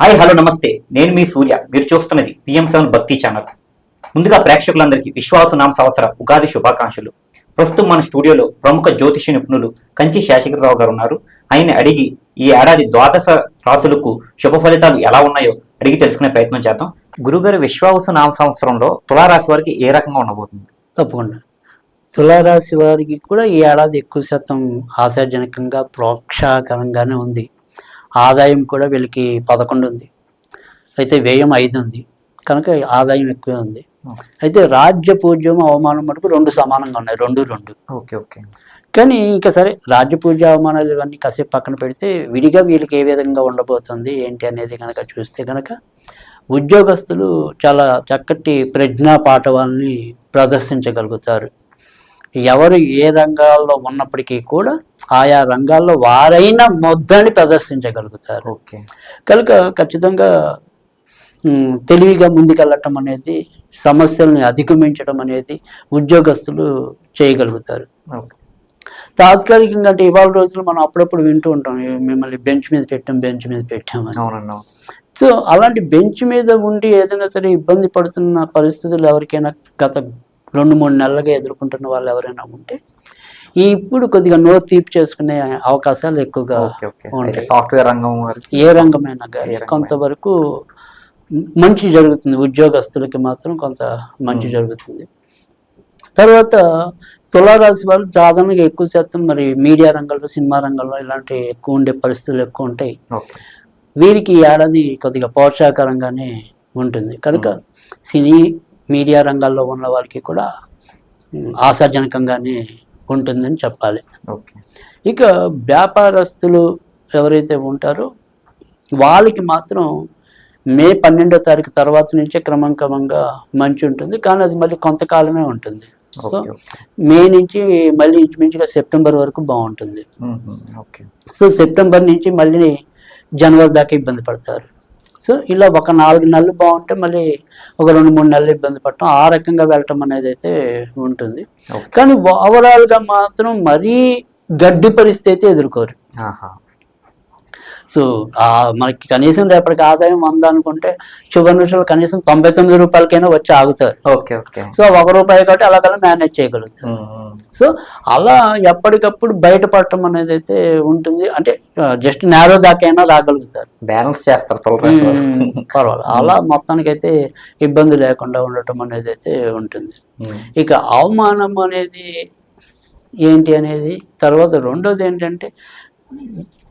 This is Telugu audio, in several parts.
హాయ్ హలో నమస్తే. నేను మీ సూర్య. మీరు చూస్తున్నది పిఎం సెవెన్ భక్తి ఛానల్. ముందుగా ప్రేక్షకులందరికీ విశ్వాసనామ సంవత్సర ఉగాది శుభాకాంక్షలు. ప్రస్తుతం మన స్టూడియోలో ప్రముఖ జ్యోతిష నిపుణులు కంచి శేషగిరిరావు గారు ఉన్నారు. ఆయన అడిగి ఈ ఏడాది ద్వాదశ రాసులకు శుభ ఫలితాలు ఎలా ఉన్నాయో అడిగి తెలుసుకునే ప్రయత్నం చేద్దాం. గురుగారు విశ్వాస నామ సంవత్సరంలో తులారాశి వారికి ఏ రకంగా ఉండబోతుంది? తప్పకుండా. తులారాశి వారికి కూడా ఈ ఏడాది ఎక్కువ శాతం ఆశాజనకంగా ప్రోక్షాకరంగానే ఉంది. ఆదాయం కూడా వీళ్ళకి పదకొండు ఉంది. అయితే వ్యయం ఐదు ఉంది. కనుక ఆదాయం ఎక్కువే ఉంది. అయితే రాజ్య పూజ్యం అవమానం మటుకు రెండు సమానంగా ఉన్నాయి. రెండు రెండు. Okay okay. కానీ ఇంకా సరే రాజ్య పూజ అవమానాలు ఇవన్నీ కాసేపు పక్కన పెడితే విడిగా వీళ్ళకి ఏ విధంగా ఉండబోతుంది ఏంటి అనేది కనుక చూస్తే కనుక ఉద్యోగస్తులు చాలా చక్కటి ప్రజ్ఞా పాఠవాల్ని ప్రదర్శించగలుగుతారు. ఎవరు ఏ రంగాల్లో ఉన్నప్పటికీ కూడా ఆయా రంగాల్లో వారైన మొద్దని ప్రదర్శించగలుగుతారు. ఓకే. కనుక ఖచ్చితంగా తెలివిగా ముందుకెళ్ళటం అనేది సమస్యల్ని అధిగమించడం అనేది ఉద్యోగస్తులు చేయగలుగుతారు. తాత్కాలికంగా అంటే ఇవాళ రోజులు మనం అప్పుడప్పుడు వింటూ ఉంటాం "ఏ, మిమ్మల్ని బెంచ్ మీద పెట్టాం బెంచ్ మీద పెట్టామని. అవును. సో అలాంటి బెంచ్ మీద ఉండి ఏదైనా సరే ఇబ్బంది పడుతున్న పరిస్థితులు ఎవరికైనా గత రెండు మూడు నెలలుగా ఎదుర్కొంటున్న వాళ్ళు ఎవరైనా ఉంటే ఈ ఇప్పుడు కొద్దిగా నోరు తీపి చేసుకునే అవకాశాలు ఎక్కువగా ఉంటాయి. సాఫ్ట్వేర్ రంగం ఏ రంగమైనా కానీ. కొంతవరకు మంచి జరుగుతుంది. ఉద్యోగస్తులకి మాత్రం కొంత మంచి. జరుగుతుంది. తర్వాత తులారాశి వాళ్ళు సాధారణంగా ఎక్కువ శాతం మరి మీడియా రంగంలో సినిమా రంగంలో ఇలాంటి ఎక్కువ ఉండే పరిస్థితులు ఎక్కువ ఉంటాయి. వీరికి ఏడాది కొద్దిగా ప్రోత్సాహకరంగానే ఉంటుంది. కనుక సినీ మీడియా రంగాల్లో ఉన్న వాళ్ళకి కూడా ఆశాజనకంగానే ఉంటుందని చెప్పాలి. ఇక వ్యాపారస్తులు ఎవరైతే ఉంటారో వాళ్ళకి మాత్రం మే పన్నెండో తారీఖు తర్వాత నుంచే క్రమం క్రమంగా మంచి ఉంటుంది. కానీ అది మళ్ళీ కొంతకాలమే ఉంటుంది. సో మే నుంచి మళ్ళీ ఇంచుమించుగా సెప్టెంబర్ వరకు బాగుంటుంది. సో సెప్టెంబర్ నుంచి మళ్ళీ జనవరి దాకా ఇబ్బంది పడతారు. సో ఇలా ఒక నాలుగు నెలలు బాగుంటే మళ్ళీ ఒక రెండు మూడు నెలలు ఇబ్బంది పడటం ఆ రకంగా వెళ్ళటం అనేది అయితే ఉంటుంది. కానీ ఓవరాల్గా మాత్రం మరీ గడ్డి పరిస్థితి అయితే ఎదుర్కోరు. సో ఆ మనకి కనీసం రేపటికి ఆదాయం వంద అనుకుంటే శుభ నిమిషాలు కనీసం తొంభై తొమ్మిది రూపాయలకైనా వచ్చి ఆగుతారు. Okay okay. సో ఒక రూపాయి కాబట్టి అలాగలా మేనేజ్ చేయగలుగుతారు. సో అలా ఎప్పటికప్పుడు బయటపడటం అనేది అయితే ఉంటుంది. అంటే జస్ట్ నేరో దాకైనా రాగలుగుతారు బ్యాలెన్స్ చేస్తారు. పర్వాలేదు అలా మొత్తానికి అయితే ఇబ్బంది లేకుండా ఉండటం అనేది అయితే ఉంటుంది. ఇక అవమానం అనేది ఏంటి అనేది తర్వాత రెండోది ఏంటంటే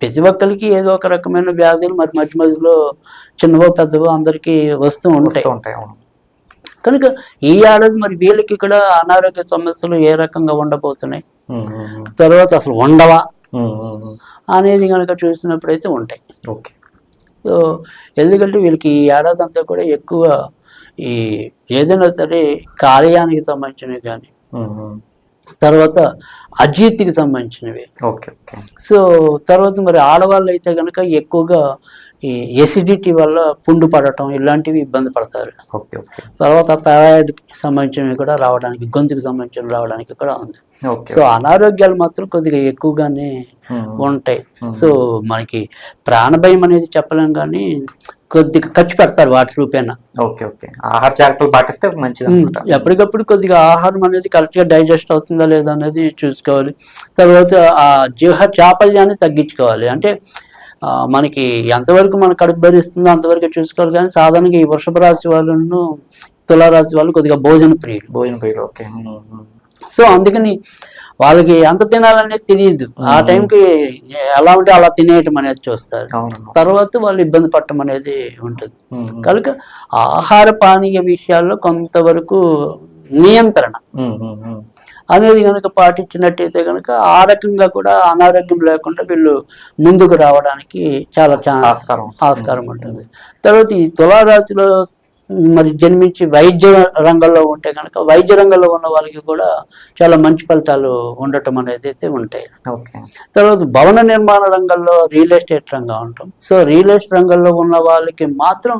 ప్రతి ఒక్కరికి ఏదో ఒక రకమైన వ్యాధులు మరి మధ్య మధ్యలో చిన్నవో పెద్దవో అందరికీ వస్తూ ఉంటాయి ఉంటాయి కనుక ఈ ఏడాది మరి వీళ్ళకి కూడా అనారోగ్య సమస్యలు ఏ రకంగా ఉండబోతున్నాయి. తర్వాత అసలు ఉండవా. అనేది కనుక చూసినప్పుడు అయితే ఉంటాయి. ఓకే. సో ఎందుకంటే వీళ్ళకి ఈ ఏడాది అంతా కూడా ఎక్కువ ఈ ఏదైనా సరే కార్యానికి సంబంధించినవి కానీ. తర్వాత అజీతికి సంబంధించినవి. ఓకే సో తర్వాత మరి ఆడవాళ్ళు అయితే కనుక ఎక్కువగా ఈ ఎసిడిటీ వల్ల పుండు పడటం ఇలాంటివి ఇబ్బంది పడతారు. తర్వాత థైరాయిడ్కి సంబంధించినవి కూడా రావడానికి గొంతుకు సంబంధించినవి రావడానికి కూడా ఉంది. సో అనారోగ్యాలు మాత్రం కొద్దిగా ఎక్కువగానే. ఉంటాయి. సో మనకి ప్రాణభయం అనేది చెప్పలేం కానీ కొద్దిగా ఖర్చు పెడతారు వాటి రూపేణ. Okay okay. ఆహార జాగ్రత్తలు పాటిస్తే మంచిది ఎప్పటికప్పుడు కొద్దిగా ఆహారం అనేది కరెక్ట్గా డైజెస్ట్ అవుతుందా లేదా అనేది చూసుకోవాలి. తర్వాత ఆ జీవ చాపల్యాన్ని తగ్గించుకోవాలి. అంటే మనకి ఎంతవరకు మన కడుపు భరిస్తుందో అంతవరకు చూసుకోవాలి కానీ సాధారణంగా ఈ వృషభ రాశి వాళ్ళను తులారాశి వాళ్ళు కొద్దిగా భోజన ప్రియులు భోజన పేరు ఓకే. సో అందుకని వాళ్ళకి ఎంత తినాలనేది తెలియదు ఆ. టైంకి ఎలా ఉంటే అలా తినేయటం అనేది చూస్తారు తర్వాత వాళ్ళు ఇబ్బంది పడటం అనేది ఉంటుంది. కనుక ఆహార పానీయ విషయాల్లో కొంతవరకు నియంత్రణ. అనేది కనుక పాటించినట్టయితే కనుక ఆ రకంగా కూడా అనారోగ్యం లేకుండా వీళ్ళు ముందుకు రావడానికి చాలా ఆస్కారం. ఉంటుంది. తర్వాత ఈ తులారాశిలో మరి జన్మించి వైద్య రంగంలో ఉంటే కనుక వైద్య రంగంలో ఉన్న వాళ్ళకి కూడా చాలా మంచి ఫలితాలు ఉండటం అనేది అయితే ఉంటాయి. తర్వాత భవన నిర్మాణ రంగంలో రియల్ ఎస్టేట్ రంగం ఉంటాం. సో రియల్ ఎస్టేట్ రంగంలో ఉన్న వాళ్ళకి మాత్రం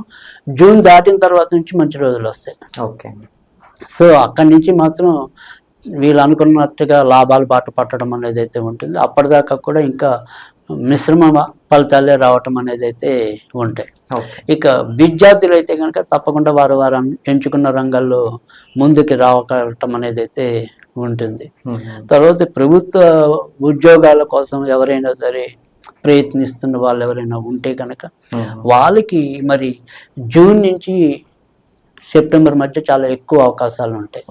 జూన్ దాటిన తర్వాత నుంచి మంచి రోజులు వస్తాయి. ఓకే. సో అక్కడి నుంచి మాత్రం వీళ్ళు అనుకున్నట్టుగా లాభాలు బాట పట్టడం అనేది అయితే ఉంటుంది. అప్పటిదాకా కూడా ఇంకా మిశ్రమ ఫలితాలే రావటం అనేది అయితే ఉంటాయి. ఇక విద్యార్థులు అయితే కనుక తప్పకుండా వారు వారు ఎంచుకున్న రంగాల్లో ముందుకు రావటం అనేది అయితే ఉంటుంది. తర్వాత ప్రభుత్వ ఉద్యోగాల కోసం ఎవరైనా సరే ప్రయత్నిస్తున్న వాళ్ళు ఎవరైనా ఉంటే కనుక వాళ్ళకి మరి జూన్ నుంచి సెప్టెంబర్ మధ్య చాలా ఎక్కువ అవకాశాలు ఉంటాయి.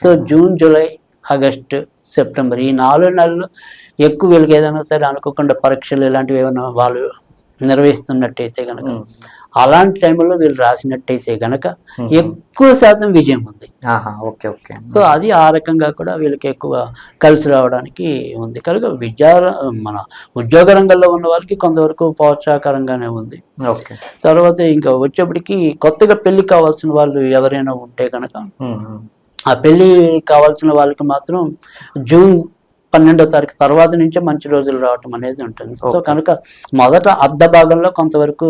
So June July August September ఈ నాలుగు నెలలు ఎక్కువ వీళ్ళకి ఏదైనా సరే అనుకోకుండా పరీక్షలు ఇలాంటివి ఏమైనా వాళ్ళు నిర్వహిస్తున్నట్టయితే కనుక అలాంటి టైంలో వీళ్ళు రాసినట్టయితే కనుక ఉమ్. ఎక్కువ శాతం విజయం ఉంది. Okay okay. సో అది ఆ రకంగా కూడా వీళ్ళకి ఎక్కువ కలిసి రావడానికి ఉంది. కనుక విద్యా మన ఉద్యోగ రంగంలో ఉన్న వాళ్ళకి కొంతవరకు ప్రోత్సాహకరంగానే ఉంది. ఓకే. తర్వాత ఇంకా వచ్చేప్పటికి కొత్తగా పెళ్ళి కావాల్సిన వాళ్ళు ఎవరైనా ఉంటే కనుక ఆ పెళ్ళి కావాల్సిన వాళ్ళకి మాత్రం జూన్ పన్నెండో తారీఖు తర్వాత నుంచే మంచి రోజులు రావటం అనేది ఉంటుంది సో. కనుక మొదట అర్ధ భాగంలో కొంతవరకు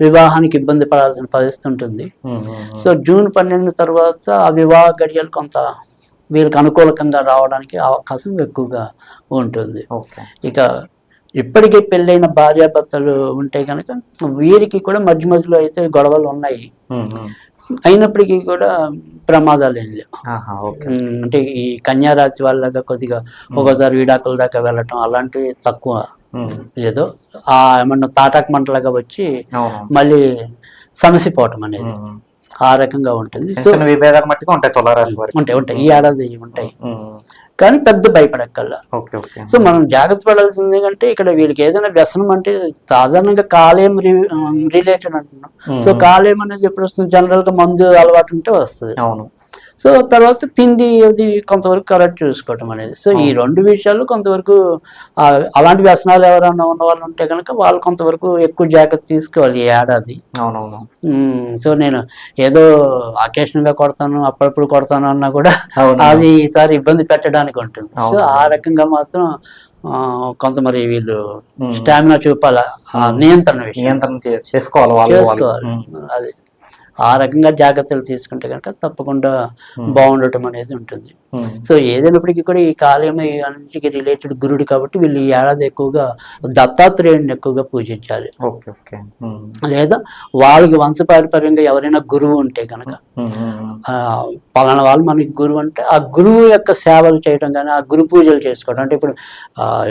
వివాహానికి ఇబ్బంది పడాల్సిన పరిస్థితి ఉంటుంది. సో జూన్ పన్నెండు తర్వాత ఆ వివాహ గడియలు కొంత వీళ్ళకి అనుకూలకంగా రావడానికి అవకాశం ఎక్కువగా ఉంటుంది ఇక ఇప్పటికే పెళ్ళైన భార్యాభర్తలు ఉంటే కనుక వీరికి కూడా మధ్య మధ్యలో అయితే గొడవలు ఉన్నాయి. అయినప్పటికీ కూడా ప్రమాదాలు ఏం లేవు. అంటే ఈ కన్యా రాశి వాళ్ళగా కొద్దిగా ఒకసారి విడాకుల దాకా వెళ్ళటం అలాంటివి తక్కువ. ఏదో ఆ ఏమన్నా తాటాకు మంటలాగా వచ్చి మళ్ళీ సమసిపోవటం అనేది. ఆ రకంగా ఉంటుంది. ఉంటాయి ఉంటాయి ఈ ఏడాది ఉంటాయి. కానీ పెద్ద భయపడక్కల్లా సో మనం జాగ్రత్త పడాల్సింది ఏంటంటే ఇక్కడ వీళ్ళకి ఏదైనా వ్యసనం అంటే సాధారణంగా కాలేయం రిలేటెడ్ అంటున్నాం. సో కాలేయం అనేది ఎప్పుడు వస్తుంది జనరల్గా మందు అలవాటు ఉంటే వస్తుంది. అవును. సో తర్వాత తిండి అది కొంతవరకు కరెక్ట్ చూసుకోవటం అనేది. సో ఈ రెండు విషయాలు కొంతవరకు అలాంటి వ్యసనాలు ఎవరైనా ఉన్న వాళ్ళు ఉంటే కనుక వాళ్ళు కొంతవరకు ఎక్కువ జాగ్రత్త తీసుకోవాలి ఈ ఏడాది. అవునవును. సో నేను ఏదో అకేషనల్గా కొడతాను అప్పుడప్పుడు కొడతాను అన్నా కూడా అది ఈసారి ఇబ్బంది పెట్టడానికి ఉంటుంది. సో. ఆ రకంగా మాత్రం కొంత మరి వీళ్ళు. స్టామినా చూపాల? నియంత్రణ విషయం. నియంత్రణ చేసుకోవాలి చేసుకోవాలి. అది. ఆ రకంగా జాగ్రత్తలు తీసుకుంటే కనుక తప్పకుండా బాగుండటం అనేది ఉంటుంది. ఉమ్, సో ఏదైనప్పటికీ కూడా ఈ కాలేయం ఈ అన్నిటికీ రిలేటెడ్ గురుడు కాబట్టి వీళ్ళు ఈ ఏడాది ఎక్కువగా దత్తాత్రేయుడిని ఎక్కువగా పూజించాలి. ఉమ్, లేదా వాళ్ళకి వంశపారంపర్యంగా ఎవరైనా గురువు ఉంటే కనుక పలానా వాళ్ళు మనకి గురువు అంటే ఆ గురువు యొక్క సేవలు చేయడం కానీ ఆ గురు పూజలు చేసుకోవడం. అంటే ఇప్పుడు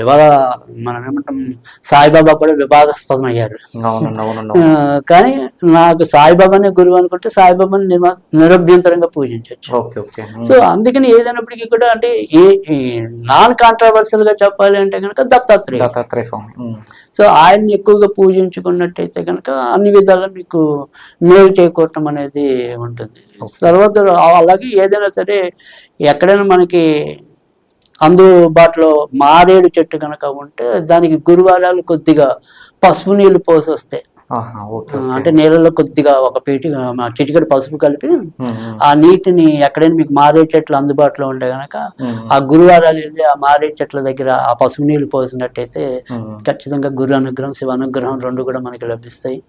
ఇవాళ మనం ఏమంటాం సాయిబాబా కూడా వివాదాస్పదం అయ్యారు. కానీ నాకు సాయిబాబానే గురువు అనుకుంటే సాయిబాబాని నిమ- నిరభ్యంతరంగా పూజించవచ్చు. సో అందుకని ఏదైనప్పటికీ కూడా అంటే ఏ నాన్ కాంట్రవర్షియల్గా చెప్పాలి అంటే కనుక దత్తాత్రేయ దత్తాత్రేయ స్వామి సో ఆయన్ని ఎక్కువగా పూజించుకున్నట్టయితే కనుక అన్ని విధాలా మీకు మేలు చేకూరటం అనేది ఉంటుంది. తర్వాత అలాగే ఏదైనా సరే ఎక్కడైనా మనకి అందుబాటులో మారేడు చెట్టు కనుక ఉంటే దానికి గురువారాలు కొద్దిగా పసుపు నీళ్ళు పోసి వస్తాయి. అంటే నీళ్ళలో కొద్దిగా ఒక పీటి చిటికడి పసుపు కలిపి ఆ నీటిని ఎక్కడైనా మీకు మారే చెట్లు అందుబాటులో ఉంటే గనక ఆ గురువారాలు వెళ్ళి ఆ మారే చెట్ల దగ్గర ఆ పసుపు నీళ్ళు పోసినట్టయితే ఖచ్చితంగా గురు అనుగ్రహం శివ అనుగ్రహం రెండు కూడా మనకి లభిస్తాయి.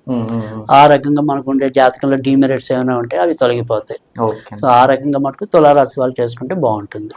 ఆ రకంగా మనకు ఉండే జాతకంలో డీమెరిట్స్ ఏమైనా ఉంటే అవి తొలగిపోతాయి. సో ఆ రకంగా మనకు తులారాశి వాళ్ళు చేసుకుంటే బాగుంటుంది.